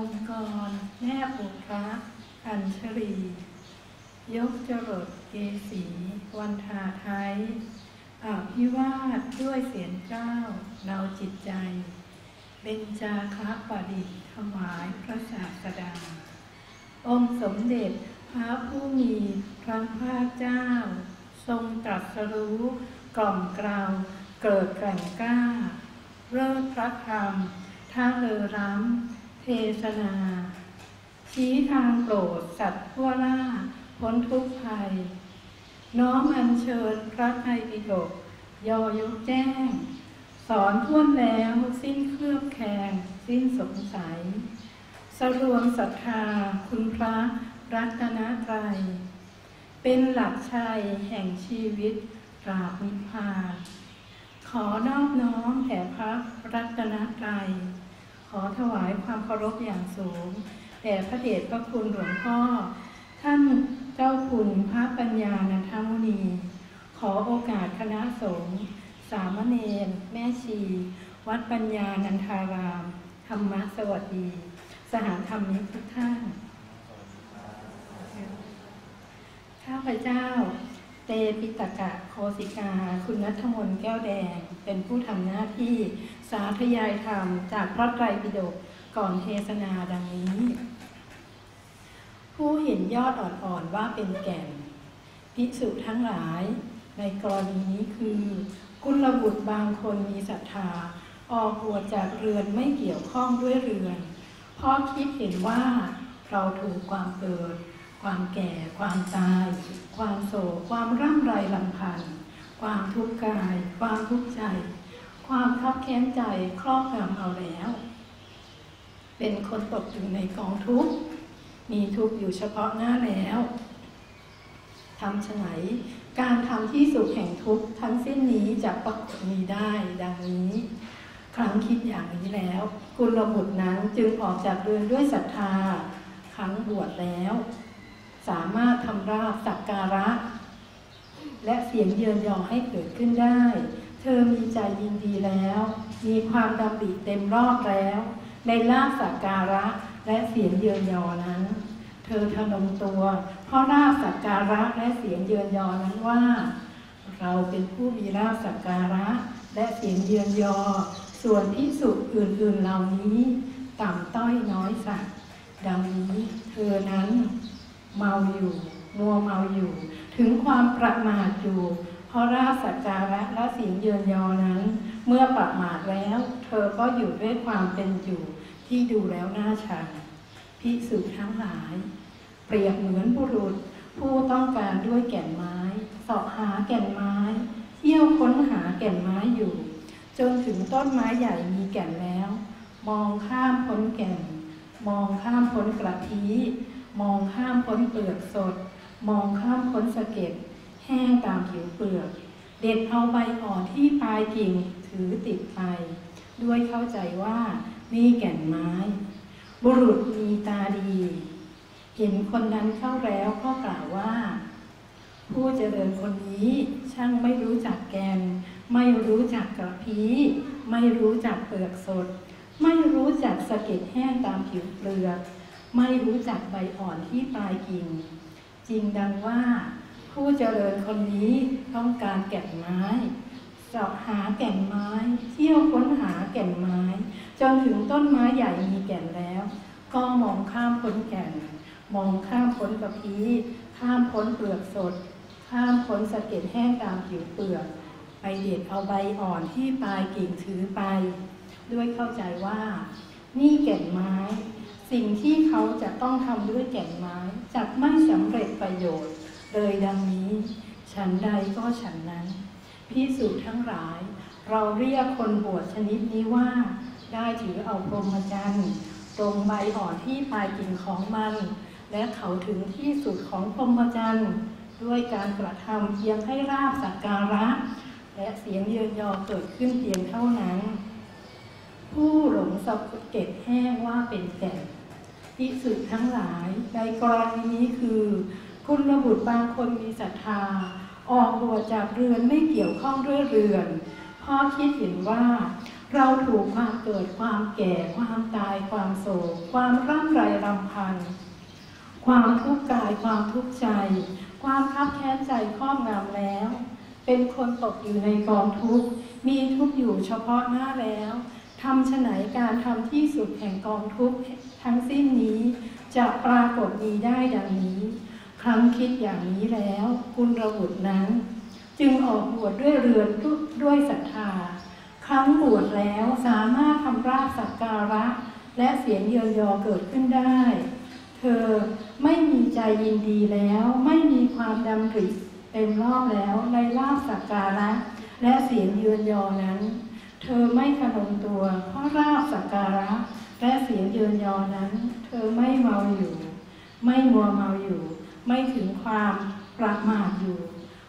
องค์กรแม่ปู่พระอัญชรี ยกจรดเกสีวันทาไทยอาพิวาทด้วยเสียงเก้าเราจิตใจเบญจาคประดิษฐ์ถวายพระศาสดา องค์สมเด็จพระผู้มีพระภาคเจ้า ทรงตรัสรู้กล่อมกล่าวเกิดแก่งกล้า เลิศพระธรรมท่าเลอร้ำ เทศนา ชี้ทางโปรดสัตว์ทั่วล่าพ้นทุกภัย น้อมอัญเชิญพระไตรปิฎกยอยกแจ้ง สอนท่วนแล้วสิ้นเคลือบแคลงสิ้นสงสัย สรวมศรัทธาคุณพระรัตนตรัย เป็นหลักชัยแห่งชีวิตตราบนิพพานขอนอบน้อมแด่พระรัตนตรัย ขอถวายความเคารพอย่างสูงแด่พระเดชพระคุณหลวงพ่อ ท่านเจ้าคุณพระปัญญานันทมุนี ขอโอกาสคณะสงฆ์สามเณรแม่ชี วัดปัญญานันทาราม ธรรมะสวัสดีสหธรรมิกทุกท่าน ข้าพเจ้า ปิตกะโคสิกา คุณนัทมนแก้วแดง เป็นผู้ทำหน้าที่สาธยายธรรมจากพระไตรปิฎกก่อนเทศนาดังนี้ ผู้เห็นยอดอ่อนๆว่าเป็นแก่นภิกษุทั้งหลายในกรณีนี้คือกุลบุตรบางคนมีศรัทธา ออกบวชจากเรือนไม่เกี่ยวข้องด้วยเรือน เพราะคิดเห็นว่าเราถูกความเกิด ความแก่ ความตาย ความโศกความร่ำไรลำพันธ์ความทุกข์กาย ความทุกข์ใจ ความทับแค้นใจครอบงำเอาแล้ว เป็นคนตกอยู่ในกองทุกข์ มีทุกข์อยู่เฉพาะหน้าแล้วทำไฉนการทำที่สุขแห่งทุกข์ทั้งสิ้นนี้จะปรากฏมีได้ดังนี้ ครั้งคิดอย่างนี้แล้วกุลบุตรนั้นจึงออกจากเรือนด้วยศรัทธา ครั้งบวชแล้ว สามารถทำราบสักการะ และเสียงเยินยอให้เกิดขึ้นได้ เธอมีใจยินดีแล้ว มีความดำริเต็มรอบแล้ว ในลาบสักการะและเสียงเยินยอนั้น เธอทนงตัว เพราะลาบสักการะและเสียงเยินยอนั้นว่า เราเป็นผู้มีลาบสักการะ และเสียงเยือนยอ ส่วนพิสุอื่นๆเหล่านี้ ต่ำต้อยน้อยสักดังนี้เธอนั้น เมาอยู่ มัวเมาอยู่ ถึงความประมาทอยู่ เพราะราสักการะและสียงเยือนยอนั้น เมื่อประมาทแล้ว เธอก็อยู่ด้วยความเป็นอยู่ที่ดูแล้วน่าชังพิสุทั้งหลาย เปรียบเหมือนบุรุษ ผู้ต้องการด้วยแก่นไม้สาะหาแก่นไม้เที่ยวค้นหาแก่นไม้อยู่ จนถึงต้นไม้ใหญ่มีแก่นแล้ว มองข้ามพ้นแก่น มองข้ามพ้นกระพี้ มองข้ามพ้นเปลือกสด มองข้ามพ้นสะเก็ดแห้งตามผิวเปลือก เด็ดเอาใบอ่อนที่ปลายกิ่งถือติดไป ด้วยเข้าใจว่านี่แก่นไม้ บุรุษมีตาดี เห็นคนนั้นเข้าแล้วก็กล่าวว่า ผู้เจริญคนนี้ช่างไม่รู้จักแกน ไม่รู้จักกระพี้ไม่รู้จักเปลือกสด ไม่รู้จักสะเก็ดแห้งตามผิวเปลือก ไม่รู้จักใบอ่อนที่ปลายกิ่ง จริงดังว่า ผู้เจริญคนนี้ต้องการแก่นไม้เสาะหาแก่นไม้ เที่ยวค้นหาแก่นไม้ จนถึงต้นไม้ใหญ่มีแก่นแล้ว ก็มองข้ามพ้นแก่น มองข้ามพ้นกระพี้ข้ามพ้นเปลือกสด ข้ามพ้นสะเก็ดแห้งตามผิวเปลือกไปเด็ดเอาใบอ่อนที่ปลายกิ่งถือไป ด้วยเข้าใจว่า นี่แก่นไม้ สิ่งที่เขาจะต้องทำด้วยแก่นไม้จะไม่สำเร็จประโยชน์ เลยดังนี้ ฉันใดก็ฉันนั้นพิสูจน์ทั้งหลาย เราเรียกคนบวชชนิดนี้ว่า ได้ถือเอาพรหมจรรย์ตรงใบอ่อนที่ปลายกิ่งของมัน และเขาถึงที่สุดของพรหมจรรย์ด้วยการกระทำเพียงให้ราบสักการะ และเสียงเยือนยอเกิดขึ้นเพียงเท่านั้น ผู้หลงสะเก็ดแห้งว่าเป็นแก่น พิสุทั้งหลาย ในกรณีนี้คือคุณระบุตรบางคนมีศรัทธา ออกบวชจากเรือนไม่เกี่ยวข้องด้วยเรือนเพราะคิดเห็นว่า เราถูกความเกิดความแก่ความตายความโศก ความร่ำไรรำพัน ความทุกข์กายความทุกข์ใจ ความคับแค้นใจครอบงำแล้ว เป็นคนตกอยู่ในกองทุกข์มีทุกข์อยู่เฉพาะหน้าแล้ว ทำฉไหนการทำที่สุดแห่งกองทุกข์ทั้งสิ้นนี้จะปรากฏมีได้ดังนี้ ครั้งคิดอย่างนี้แล้วคุณระบุตรนั้น จึงออกบวชดด้วยเรือนด้วยศรัทธา ครั้งบวชแล้วสามารถทำราชสักการะ และเสียงเยียวยอเกิดขึ้นได้ เธอไม่มีใจยินดีแล้วไม่มีความดำริเต็มรอบแล้วในลาบสักการะ และเสียงเยือนยอนั้น เธอไม่ขนมตัวเพราะราบสักการะ และเสียงเยือนยอนั้น เธอไม่เมาอยู่ ไม่มัวเมาอยู่ ไม่ถึงความประมาทอยู่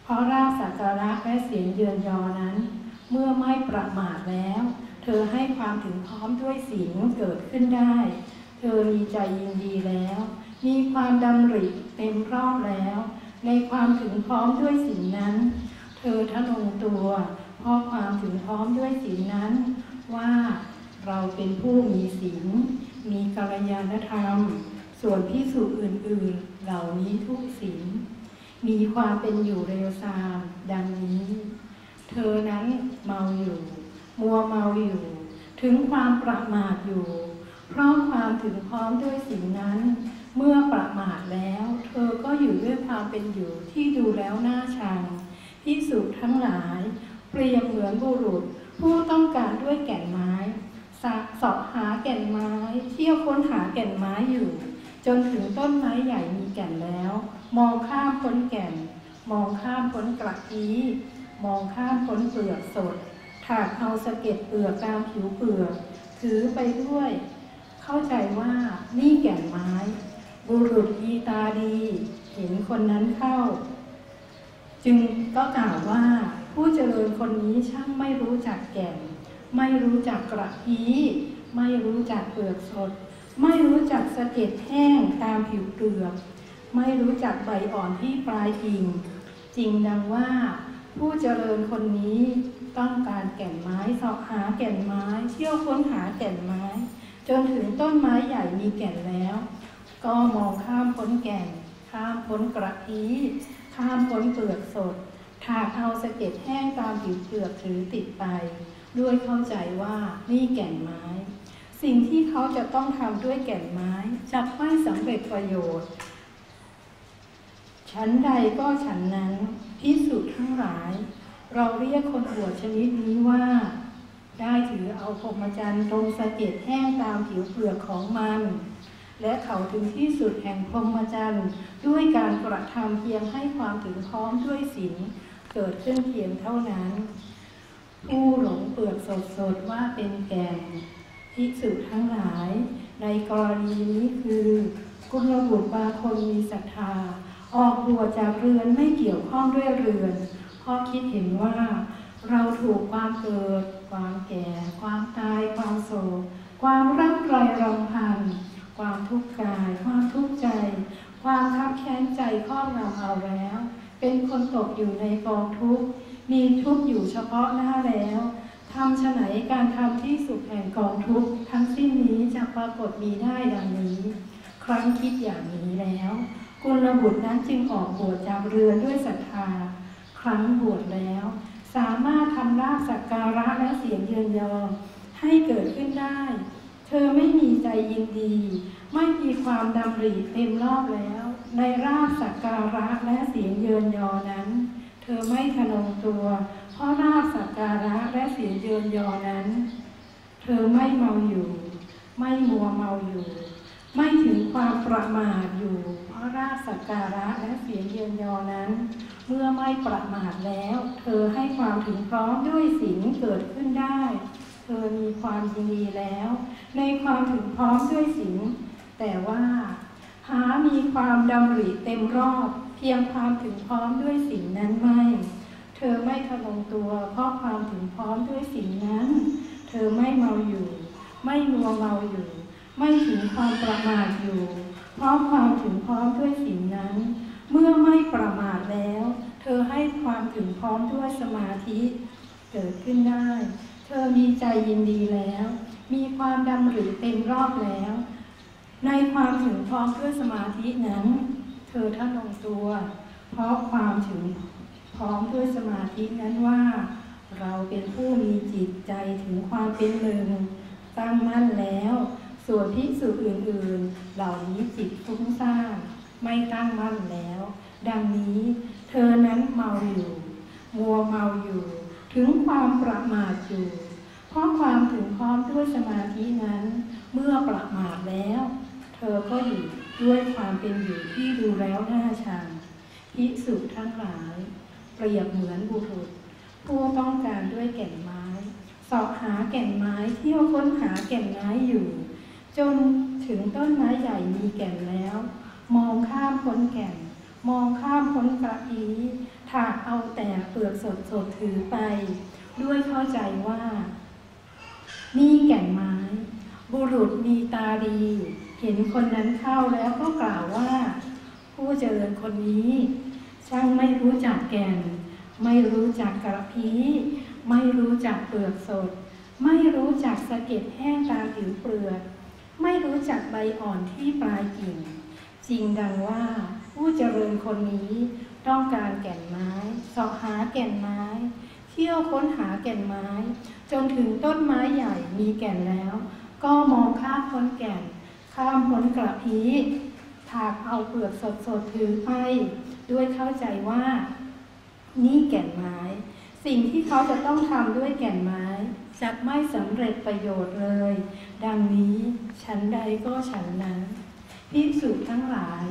เพราะราบสักการะและเสียงเยือนยอนั้น เมื่อไม่ประมาทแล้ว เธอให้ความถึงพร้อมด้วยศีลเกิดขึ้นได้ เธอมีใจยินดีแล้ว มีความดำริเต็มรอบแล้ว ในความถึงพร้อมด้วยศีลนั้น เธอทะนงตัว เพราะความถึงพร้อมด้วยศีลนั้น ว่าเราเป็นผู้มีศีลมีกัลยาณธรรม ส่วนพิสูจอื่น ๆ เหล่านี้ทุกศีลมีความเป็นอยู่เร็วซามดังนี้ เธอนั้นเมาอยู่ มัวเมาอยู่ ถึงความประมาทอยู่ เพราะความถึงพร้อมด้วยสิ่งนั้น เมื่อประมาทแล้ว เธอก็อยู่ด้วยความเป็นอยู่ที่ดูแล้วน่าชังที่สุดทั้งหลาย เปรียบเหมือนบุรุษ ผู้ต้องการด้วยแก่นไม้สอบหาแก่นไม้ เที่ยวค้นหาแก่นไม้อยู่ จนถึงต้นไม้ใหญ่มีแก่นแล้ว มองข้ามพ้นแก่น มองข้ามพ้นกระพี้มองข้ามพ้นเปลือกสด ถากเอาสะเก็ดเปลือกตามผิวเปลือกถือไปด้วย เข้าใจว่านี่แก่นไม้ บุรุษดีตาดี เห็นคนนั้นเข้า จึงก็กล่าวว่า ผู้เจริญคนนี้ช่างไม่รู้จักแก่น ไม่รู้จักกระพี้ไม่รู้จักเปลือกสด ไม่รู้จักสะเก็ดแห้งตามผิวเปลือก ไม่รู้จักใบอ่อนที่ปลายกิ่ง จริงดังว่า ผู้เจริญคนนี้ต้องการแก่นไม้สอบหาแก่นไม้ เที่ยวค้นหาแก่นไม้ จนถึงต้นไม้ใหญ่มีแก่นแล้ว ก็มองข้ามพ้นแก่น ข้ามพ้นกระพี้ข้ามพ้นเปลือกสด ถากเอาสะเก็ดแห้งตามผิวเปลือกถือติดไป ด้วยเข้าใจว่านี่แก่นไม้ สิ่งที่เขาจะต้องทำด้วยแก่นไม้จะไม่สำเร็จประโยชน์ ชั้นใดก็ฉันนั้นพิสุทั้งหลาย เราเรียกคนบวชชนิดนี้ว่า ได้ถือเอาพรหมจรรย์ตรงสะเก็ดแห้งตามผิวเปลือกของมันและเขาถึงที่สุดแห่งพรหมจรรย์ด้วยการกระทำเพียงให้ความถึงพร้อมด้วยศีล เกิดขึ้นเพียงเท่านั้น ผู้หลงเปลือกสดๆว่าเป็นแก่นพิสุทั้งหลาย ในกรณีนี้คือกุลบุตรบางคนมีศรัทธา ออกบวชจากเรือนไม่เกี่ยวข้องด้วยเรือนเพราะคิดเห็นว่าเราถูกความเกิด ความแก่ ความตาย ความโศก ความร่ำไรรำพัน ความทุกข์กาย ความทุกข์ใจ ความคับแค้นใจครอบงำเอาแล้ว เป็นคนตกอยู่ในกองทุกข์ มีทุกข์อยู่เฉพาะหน้าแล้วทำฉไหนการทำที่สุดแห่งกองทุกข์ ทั้งสิ้นนี้จะปรากฏมีได้ดังนี้ ครั้งคิดอย่างนี้แล้วกุลบุตรนั้นจึงออกบวชจากเรือนด้วยศรัทธา ครั้งบวชแล้ว สามารถทำลาบสักการะและเสียงเยือนยอให้เกิดขึ้นได้ เธอไม่มีใจยินดี ไม่มีความดำริเต็มรอบแล้ว ในราบสักการะและเสียงเยือนยอนั้น เธอไม่ขนงตัว เพราะราบสักการะและเสียงเยือนยอนั้น เธอไม่เมาอยู่ ไม่มัวเมาอยู่ ไม่ถึงความประมาทอยู่ เพราะราบสักการะและเสียงเยือนยอนั้น เมื่อไม่ประมาทแล้ว เธอให้ความถึงพร้อมด้วยสิ่งเกิดขึ้นได้ เธอมีความยินดีแล้ว ในความถึงพร้อมด้วยสิ่งแต่ว่า หามีความดำริเต็มรอบ เพียงความถึงพร้อมด้วยสิ่งนั้นไม่ เธอไม่ทะลงตัว เพราะความถึงพร้อมด้วยสิ่งนั้น เธอไม่เมาอยู่ ไม่มัวเมาอยู่ ไม่ถึงความประมาทอยู่ เพราะความถึงพร้อมด้วยสิ่งนั้น เมื่อไม่ประมาทแล้ว เธอให้ความถึงพร้อมด้วยสมาธิเกิดขึ้นได้ เธอมีใจยินดีแล้ว มีความดำริเต็มรอบแล้ว ในความถึงพร้อมด้วยสมาธินั้น เธอท่านลงตัว เพราะความถึงพร้อมด้วยสมาธินั้นว่า เราเป็นผู้มีจิตใจถึงความเป็นหนึ่งตั้งมั่นแล้ว ส่วนพิสูจอื่นๆ เหล่านี้จิตฟุ้งซ่านไม่ตั้งมั่นแล้ว ดังนี้เธอนั้นเมาอยู่ มัวเมาอยู่ ถึงความประมาทอยู่ เพราะความถึงพร้อมด้วยสมาธินั้น เมื่อประมาทแล้ว ธอก็อยู่ด้วยความเป็นอยู่ที่ดูแล้วน่าชังพิสุทั้งหลาย เปรียบเหมือนบุรุษ ผู้ต้องการด้วยแก่นไม้สาะหาแก่นไม้เที่ยวค้นหาแก่นไม้อยู่ จนถึงต้นไม้ใหญ่มีแก่นแล้ว มองข้ามพ้นแก่น มองข้ามพ้นกระอีถากเอาแต่เปลือกสดสดถือไป ด้วยเข้าใจว่า นี่แก่นไม้ บุรุษมีตาดี เห็นคนนั้นเข้าแล้วก็กล่าวว่า ผู้เจริญคนนี้ ช่างไม่รู้จักแก่น ไม่รู้จักกระพี้ไม่รู้จักเปลือกสด ไม่รู้จักสะเก็ดแห้งตามผิวเปลือก ไม่รู้จักใบอ่อนที่ปลายกิ่งจริงดังว่าผู้เจริญคนนี้ต้องการแก่นไม้สาะหาแก่นไม้ เที่ยวค้นหาแก่นไม้ จนถึงต้นไม้ใหญ่มีแก่นแล้ว ก็มองข้ามพ้นแก่น ข้ามพ้นกระพี้ถากเอาเปลือกสดๆถือไป ด้วยเข้าใจว่า นี่แก่นไม้ สิ่งที่เขาจะต้องทำด้วยแก่นไม้จะไม่สำเร็จประโยชน์เลย ดังนี้ฉันใดก็ฉันนั้นพิสุทั้งหลาย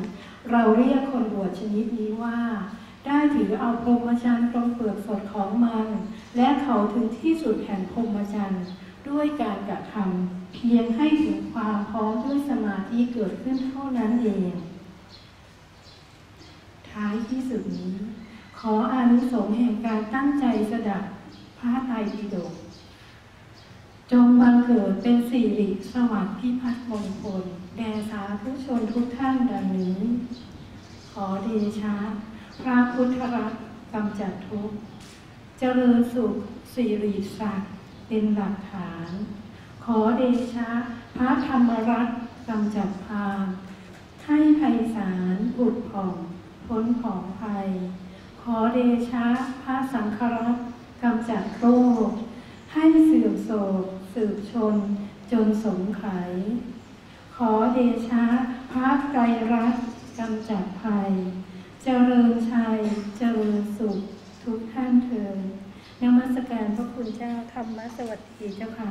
เราเรียกคนบวชชนิดนี้ว่า ได้ถือเอาพรหมจรรย์ตรงเปลือกสดของมัน และเขาถึงที่สุดแห่งพรหมจรรย์ ด้วยการกระทำเพียงให้ถึงความพร้อมด้วยสมาธิเกิดขึ้นเท่านั้นเอง ท้ายที่สุดนี้ ขออานิสงส์แห่งการตั้งใจสดับพระไตรปิฎกจงบังเกิดเป็นสิริสวัสดิ์พิพัฒน์มงคล แด่สาธุชนทุกท่านดังนี้ ขอเดชะพระพุทธรัตน์กำจัดทุกข์ เจริญสุขสิริศักดิ์ เป็นหลักฐาน ขอเดชะ พระธรรมรัตน์กำจัดพาลให้ไพศาลผุดผ่องพ้นของภัย ขอเดชะ พระสังฆรัตน์กำจัดโรค ให้เสื่อมโศก สืบชน จนสงไขขอเดชะ พระไตรรัตน์กำจัดภัย เจริญชัย เจริญสุข ทุกท่านเถิด นมัสการพระคุณเจ้าธรรมสวัสดีเจ้าค่ะ